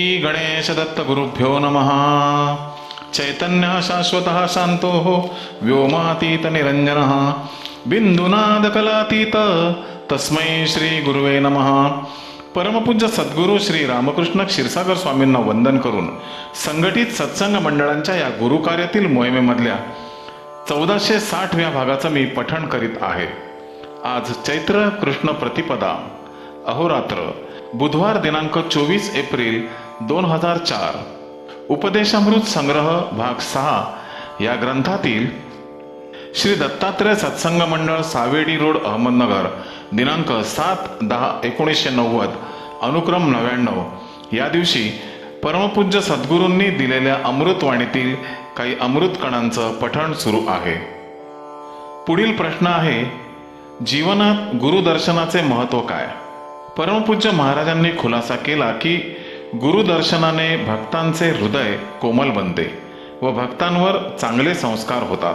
श्री गणेश दत्त गुरुभ्यो नमः। चैतन्य शाश्वत शांतो व्योमातीत निरंजन बिंदुनाद कलातीत तस्मै श्री गुरुवे नमः। परमपूज्य सद्गुरू श्री रामकृष्ण क्षीरसागर स्वामींना वंदन करून संघटित सत्संग मंडळांच्या या गुरुकार्यातील मोहिमेमधल्या चौदाशे साठव्या भागाचं मी पठण करीत आहे. आज चैत्र कृष्ण प्रतिपदा अहोरात्र बुधवार दिनांक चोवीस एप्रिल दोन हजार चार. उपदेशामृत संग्रह भाग सहा. या ग्रंथातील श्री दत्तात्रय सत्संग मंडळ सावेडी रोड अहमदनगर. दिनांक सात दहा एकोणीसशे नव्वद. अनुक्रम नव्याण्णव. या दिवशी परमपूज्य सद्गुरूंनी दिलेल्या अमृतवाणीतील काही अमृत कणांचं पठण सुरू आहे. पुढील प्रश्न आहे जीवनात गुरुदर्शनाचे महत्त्व काय? परमपूज्य महाराजांनी खुलासा केला की गुरुदर्शनाने भक्तांचे हृदय कोमल बनते व भक्तांवर चांगले संस्कार होतात.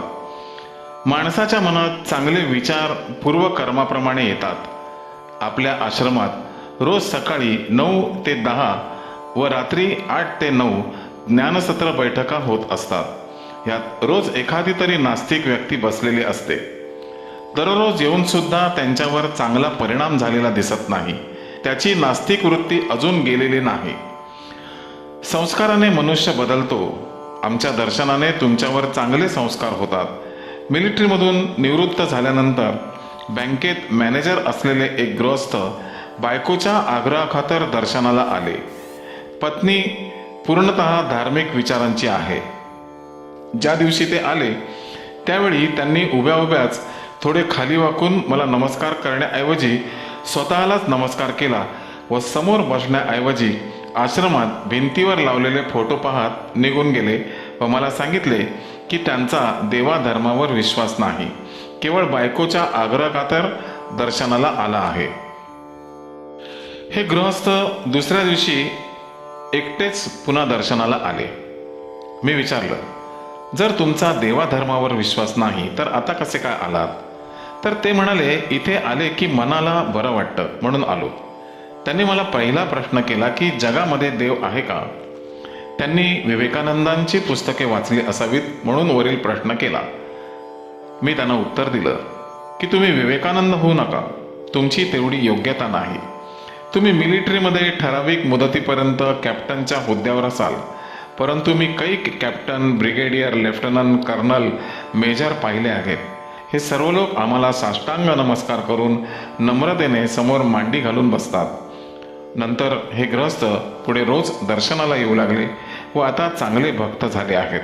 माणसाच्या मनात चांगले विचार पूर्वकर्माप्रमाणे येतात. आपल्या आश्रमात रोज सकाळी नऊ ते दहा व रात्री आठ ते नऊ ज्ञानसत्र बैठका होत असतात. यात रोज एखादी तरी नास्तिक व्यक्ती बसलेली असते. दररोज येऊन सुद्धा त्यांच्यावर चांगला परिणाम झालेला दिसत नाही. त्याची नास्तिक वृत्ती अजून गेलेली नाही. संस्काराने मनुष्य बदलतो. आमच्या दर्शनाने तुमच्यावर चांगले संस्कार होतात. मिलिटरीमधून निवृत्त झाल्यानंतर बँकेत मॅनेजर असलेले एक गृहस्थ बायकोच्या आग्रहाखातर दर्शनाला आले. पत्नी पूर्णतः धार्मिक विचारांची आहे. ज्या दिवशी ते आले त्यावेळी त्यांनी उभ्या उभ्याच थोडे खाली वाकून मला नमस्कार करण्याऐवजी स्वतःलाच नमस्कार केला व समोर बसण्याऐवजी आश्रमात भिंतीवर लावलेले फोटो पाहत निघून गेले व मला सांगितले की त्यांचा देवाधर्मावर विश्वास नाही. केवळ बायकोच्या आग्रहाखातर दर्शनाला आला आहे. हे गृहस्थ दुसऱ्या दिवशी एकटेच पुन्हा दर्शनाला आले. मी विचारलं जर तुमचा देवाधर्मावर विश्वास नाही तर आता कसे काय आलात? तर ते म्हणाले इथे आले की मनाला बरं वाटतं. म्हणून आलो. त्यांनी मला पहिला प्रश्न केला की जगामध्ये देव आहे का? त्यांनी विवेकानंदांची पुस्तके वाचली असावीत म्हणून वरील प्रश्न केला. मी त्यांना उत्तर दिलं की तुम्ही विवेकानंद होऊ नका. तुमची तेवढी योग्यता नाही. तुम्ही मिलिटरीमध्ये ठराविक मुदतीपर्यंत कॅप्टनच्या हुद्द्यावर असाल. परंतु मी कैक captain brigadier lieutenant colonel major पाहिले आहेत. हे सर्व लोक आम्हाला साष्टांग नमस्कार करून नम्रतेने समोर मांडी घालून बसतात. नंतर हे ग्रस्त पुढे रोज दर्शनाला येऊ लागले व आता चांगले भक्त झाले आहेत.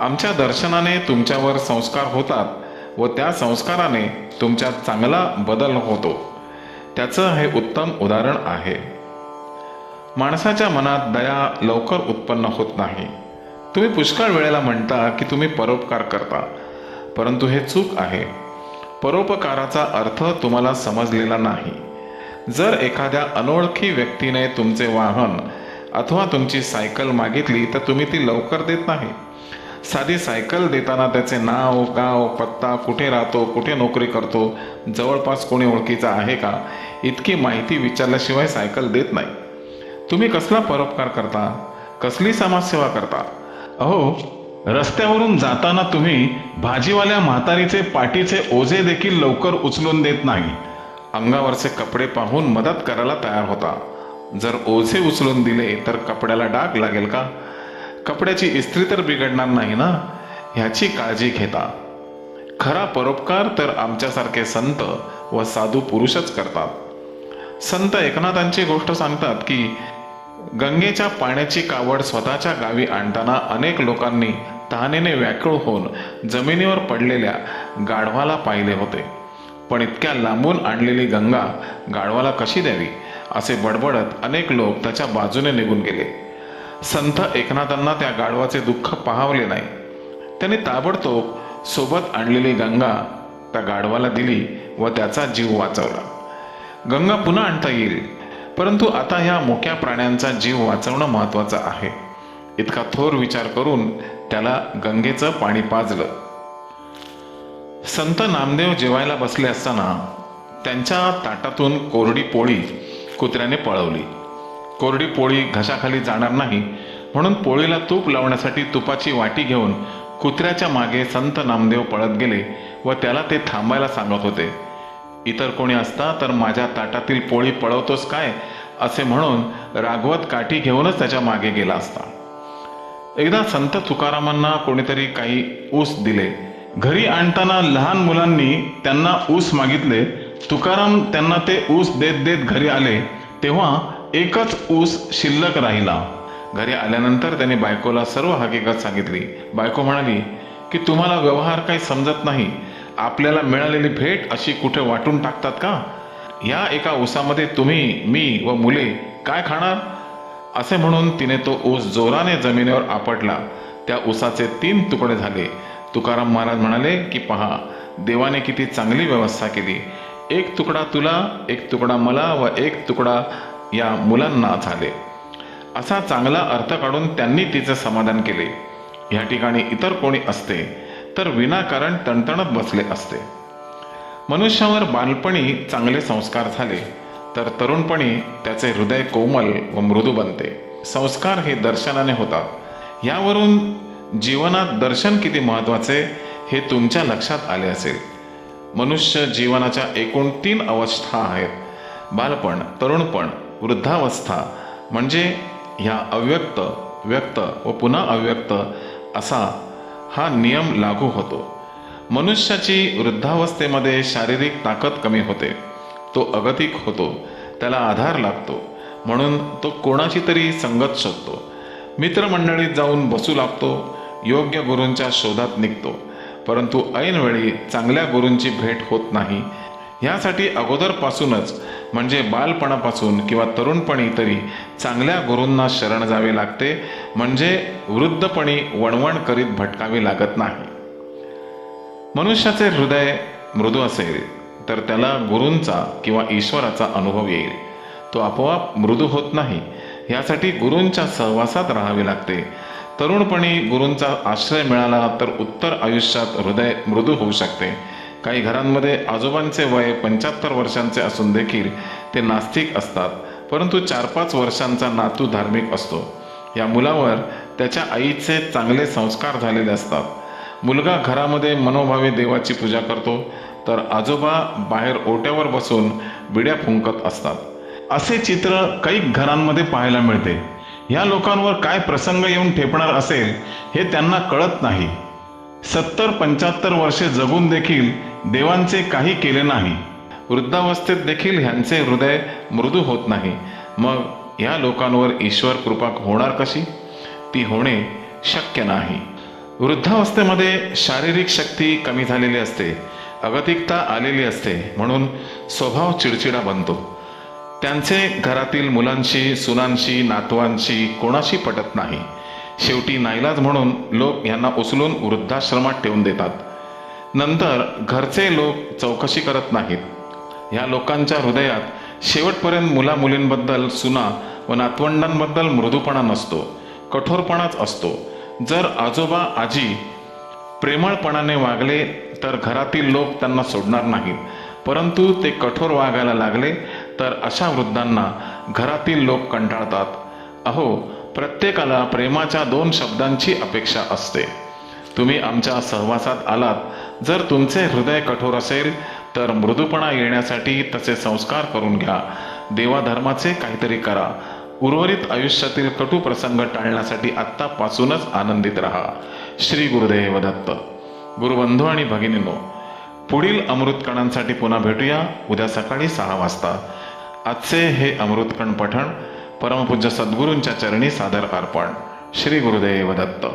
आमच्या दर्शनाने तुमच्यावर संस्कार होतात व त्या संस्काराने तुमच्यात चांगला बदल होतो. त्याचं हे उत्तम उदाहरण आहे. माणसाच्या मनात दया लवकर उत्पन्न होत नाही. तुम्ही पुष्कळ वेळेला म्हणता की तुम्ही परोपकार करता. परंतु हे चूक आहे. परोपकाराचा अर्थ तुम्हाला समजलेला नाही. जर एखाद्या अनोळखी व्यक्तीने तुमचे वाहन अथवा तुमची सायकल मागितली तर तुम्ही ती लवकर देत नाही. साधी सायकल देताना त्याचे नाव गाव पत्ता कुठे राहतो कुठे नोकरी करतो जवळपास कोणी ओळखीचा आहे का इतकी माहिती विचारल्याशिवाय सायकल देत नाही. तुम्ही कसला परोपकार करता? कसली समाजसेवा करता? अहो रस्त्यावरून जाताना तुम्ही भाजीवाल्या म्हातारीचे पाठीचे ओझे देखील लवकर उचलून देत नाही. अंगावरचे कपडे पाहून मदत करायला तयार होता. जर ओझे उचलून दिले तर कपड्याला डाग लागेल का? कपड्याची इस्त्री तर बिघडणार नाही ना? ह्याची काळजी घेता. खरा परोपकार तर आमच्यासारखे संत व साधू पुरुषच करतात. संत एकनाथांची गोष्ट सांगतात की गंगेच्या पाण्याची कावड स्वतःच्या गावी आणताना अनेक लोकांनी तहानेने व्याकुळ होऊन जमिनीवर पडलेल्या गाढवाला पाहिले होते. पण इतक्या लांबून आणलेली गंगा गाढवाला कशी द्यावी असे बडबडत अनेक लोक त्याच्या बाजूने निघून गेले. संत एकनाथांना त्या गाढवाचे दुःख पाहावले नाही. त्यांनी ताबडतोब सोबत आणलेली गंगा त्या गाढवाला दिली व त्याचा जीव वाचवला. गंगा पुन्हा आणता येईल परंतु आता ह्या मोक्या प्राण्यांचा जीव वाचवणं महत्वाचं आहे. इतका थोर विचार करून त्याला गंगेचं पाणी पाजलं. संत नामदेव जेवायला बसले असताना त्यांच्या ताटातून कोरडी पोळी कुत्र्याने पळवली. कोरडी पोळी घशाखाली जाणार नाही म्हणून पोळीला तूप लावण्यासाठी तुपाची वाटी घेऊन कुत्र्याच्या मागे संत नामदेव पळत गेले व त्याला ते थांबायला सांगत होते. इतर कोणी असता तर माझ्या ताटातील पोळी पळवतोस काय? असे म्हणून राघवत काठी घेऊनच त्याच्यामागे गेला असता. एकदा संत तुकारामांना कोणीतरी काही ऊस दिले. घरी आणताना लहान मुलांनी त्यांना ऊस मागितले. तुकाराम त्यांना ते ऊस देत देत घरी आले. तेव्हा एकच ऊस शिल्लक राहिला. घरी आल्यानंतर त्यांनी बायकोला सर्व हकीकत सांगितली. बायको म्हणाली की तुम्हाला व्यवहार काही समजत नाही. आपल्याला मिळालेली भेट अशी कुठे वाटून टाकतात का? या एका ऊसामध्ये तुम्ही मी व मुले काय खाणार? असे म्हणून तिने तो ऊस जोराने जमिनीवर आपटला. त्या ऊसाचे तीन तुकडे झाले. तुकाराम महाराज म्हणाले की पहा देवाने किती चांगली व्यवस्था केली. एक तुकडा तुला एक तुकडा मला व एक तुकडा या मुलांना झाले. असा चांगला अर्थ काढून त्यांनी तिचे समाधान केले. या ठिकाणी इतर कोणी असते तर विनाकारण तणतणत बसले असते. मनुष्यावर बालपणी चांगले संस्कार झाले तर तरुणपणी त्याचे हृदय कोमल व मृदू बनते. संस्कार हे दर्शनाने होतात. यावरून जीवनात दर्शन किती महत्त्वाचे हे तुमच्या लक्षात आले असेल. मनुष्य जीवनाच्या एकूण तीन अवस्था आहेत. बालपण तरुणपण वृद्धावस्था म्हणजे ह्या अव्यक्त व्यक्त व पुन्हा अव्यक्त असा हा नियम लागू होतो. मनुष्याची वृद्धावस्थेमध्ये शारीरिक ताकद कमी होते. तो अगतिक होतो. त्याला आधार लागतो. म्हणून तो कोणाची तरी संगत शोधतो. मित्रमंडळीत जाऊन बसू लागतो. योग्य गुरूंच्या शोधात निघतो. परंतु ऐनवेळी चांगल्या गुरूंची भेट होत नाही. यासाठी अगोदरपासूनच म्हणजे बालपणापासून किंवा तरुणपणी तरी चांगल्या गुरूंना शरण जावे लागते म्हणजे वृद्धपणी वणवण करीत भटकावे लागत नाही. मनुष्याचे हृदय मृदू असेल तर त्याला गुरूंचा किंवा ईश्वराचा अनुभव येईल. तो आपोआप मृदू होत नाही यासाठी गुरूंच्या सहवासात राहावे लागते. तरुणपणी गुरूंचा आश्रय मिळाला तर उत्तर आयुष्यात हृदय मृदू होऊ शकते. काही घरांमध्ये आजोबांचे वय पंच्याहत्तर वर्षांचे असून देखील ते नास्तिक असतात परंतु चार पाच वर्षांचा नातू धार्मिक असतो. या मुलावर त्याच्या आईचे चांगले संस्कार झालेले असतात. मुलगा घरामध्ये मनोभावे देवाची पूजा करतो तर आजोबा बाहेर ओट्यावर बसून बिड्या फुंकत असतात. असे चित्र काही घरांमध्ये पाहायला मिळते. या लोकांवर काय प्रसंग येऊन ठेपणार असेल हे त्यांना कळत नाही. सत्तर पंच्याहत्तर वर्षे जगून देखील देवांचे काही केले नाही. वृद्धावस्थेत देखील ह्यांचे हृदय मृदू होत नाही. मग या लोकांवर ईश्वर कृपा होणार कशी? ती होणे शक्य नाही. वृद्धावस्थेमध्ये शारीरिक शक्ती कमी झालेली असते अगतिकता आलेली असते म्हणून स्वभाव चिडचिडा बनतो. त्यांचे घरातील मुलांशी सुनांशी नातवांशी कोणाशी पटत नाही. शेवटी नाईलाज म्हणून लोक यांना उचलून वृद्धाश्रमात ठेवून देतात. नंतर घरचे लोक चौकशी करत नाहीत. ह्या लोकांच्या हृदयात शेवटपर्यंत मुला मुलींबद्दल सुना व नातवंडांबद्दल मृदूपणा नसतो कठोरपणाच असतो. जर आजोबा आजी प्रेमळपणाने वागले तर घरातील लोक त्यांना सोडणार नाहीत. परंतु ते कठोर वागायला लागले तर अशा वृद्धांना घरातील लोक कंटाळतात. अहो प्रत्येकाला प्रेमाच्या दोन शब्दांची अपेक्षा असते. तुम्ही आमच्या सहवासात आलात जर तुमचे हृदय कठोर असेल तर मृदूपणा येण्यासाठी तसे संस्कार करून घ्या. देवाधर्माचे काहीतरी करा. उर्वरित आयुष्यातील कटू प्रसंग टाळण्यासाठी आत्तापासूनच आनंदित राहा. श्री गुरुदेव दत्त. गुरुबंधू आणि भगिनीनो पुढील अमृतकणांसाठी पुन्हा भेटूया उद्या सकाळी सहा वाजता. आजचे हे अमृतकण पठण परमपूज्य सद्गुरूंच्या चरणी सादर अर्पण. श्री गुरुदेव दत्त.